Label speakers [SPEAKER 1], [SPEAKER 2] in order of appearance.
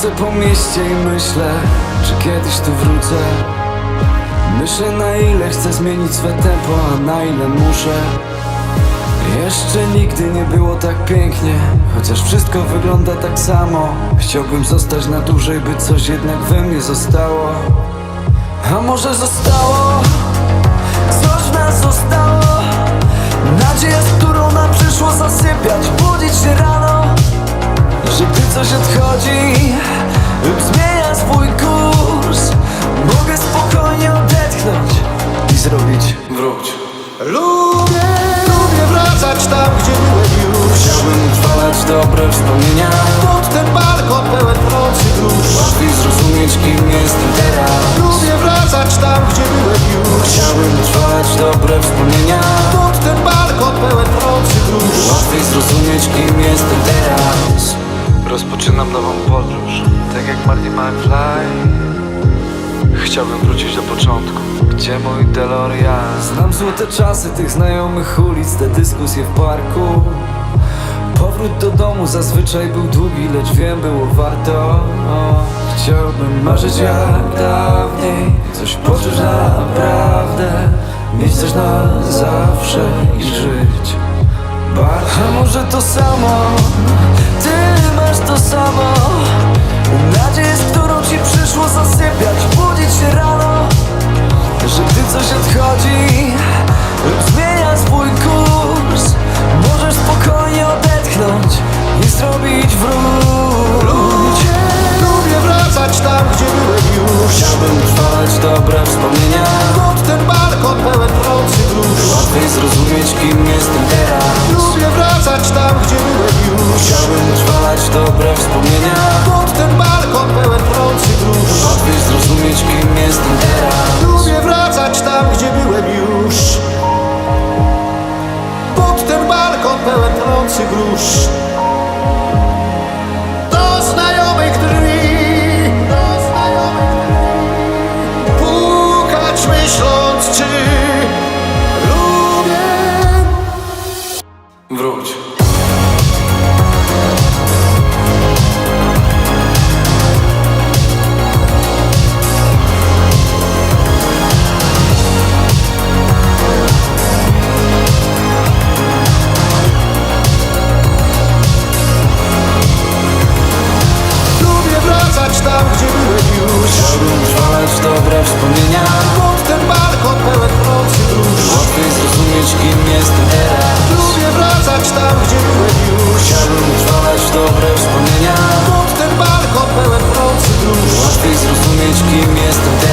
[SPEAKER 1] Chodzę po mieście i myślę, czy kiedyś tu wrócę? Myślę na ile chcę zmienić swe tempo, a na ile muszę. Jeszcze nigdy nie było tak pięknie Chociaż wszystko wygląda tak samo. Chciałbym zostać na dłużej, by coś jednak we mnie zostało. A może zostało? Coś w nas coś odchodzi lub zmienia swój kurs. Mogę spokojnie odetchnąć i zrobić wróć
[SPEAKER 2] Lubię, lubię wracać tam, gdzie byłem już.
[SPEAKER 1] Chciałbym utrwalać dobre wspomnienia.
[SPEAKER 2] Pod ten balkon pełen nocy grusz
[SPEAKER 1] Łatwiej zrozumieć kim jestem teraz.
[SPEAKER 2] Lubię wracać tam, gdzie byłem już.
[SPEAKER 1] Chciałbym utrwalać dobre wspomnienia.
[SPEAKER 2] Pod ten balkon pełen nocy grusz
[SPEAKER 1] Łatwiej zrozumieć kim jestem teraz Rozpoczynam nową podróż. Tak jak Marty McFly Chciałbym wrócić do początku. Gdzie mój DeLorean? Znam złote czasy tych znajomych ulic Te dyskusje w parku. Powrót do domu zazwyczaj był długi Lecz wiem było warto o, Chciałbym marzyć jak dawniej Coś poczuć naprawdę Mieć coś na zawsze i żyć. Bardzo. A może to samo, to samo. Nadzieję, z którą ci przyszło zasypiać Budzić się rano. Że gdy coś odchodzi Lub zmienia swój kurs. Możesz spokojnie odetchnąć I zrobić wróć
[SPEAKER 2] Lubię, lubię wracać tam, gdzie byłem już.
[SPEAKER 1] Chciałbym utrwalać dobre wspomnienia.
[SPEAKER 2] Pod ten balkon pełen nocy grusz
[SPEAKER 1] Łatwiej zrozumieć kim jestem teraz.
[SPEAKER 2] Lubię wracać tam, gdzie byłem już.
[SPEAKER 1] Chciałbym utrwalać dobre wspomnienia
[SPEAKER 2] Pod ten balkon pełen nocy grusz
[SPEAKER 1] Łatwiej zrozumieć kim jestem teraz.
[SPEAKER 2] Lubię wracać tam, gdzie byłem już. Pod ten balkon pełen nocy grusz. Do znajomych drzwi Do znajomych drzwi Pukać myśląc, czy que me estão